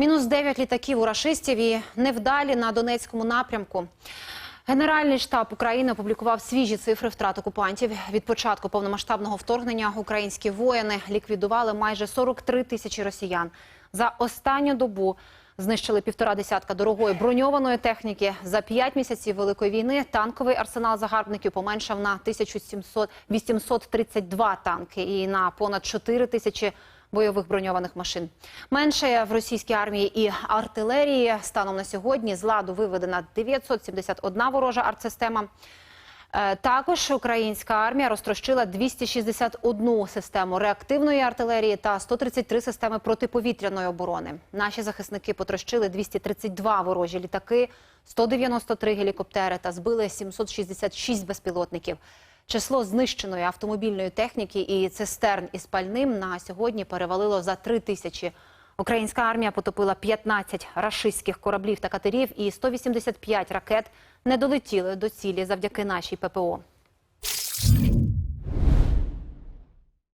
Мінус 9 літаків у рашистів і невдалі на Донецькому напрямку. Генеральний штаб України опублікував свіжі цифри втрат окупантів. Від початку повномасштабного вторгнення українські воїни ліквідували майже 43 тисячі росіян. За останню добу знищили півтора десятка дорогої броньованої техніки. За п'ять місяців великої війни танковий арсенал загарбників поменшав на 1700, 832 танки і на понад 4 тисячі бойових броньованих машин. Менше в російській армії і артилерії станом на сьогодні з ладу виведена 971 ворожа артсистема. Е, Також українська армія розтрощила 261 систему реактивної артилерії та 133 системи протиповітряної оборони. Наші захисники потрощили 232 ворожі літаки, 193 гелікоптери та збили 766 безпілотників. Число знищеної автомобільної техніки і цистерн із пальним на сьогодні перевалило за три тисячі. Українська армія потопила 15 рашистських кораблів та катерів і 185 ракет не долетіли до цілі завдяки нашій ППО.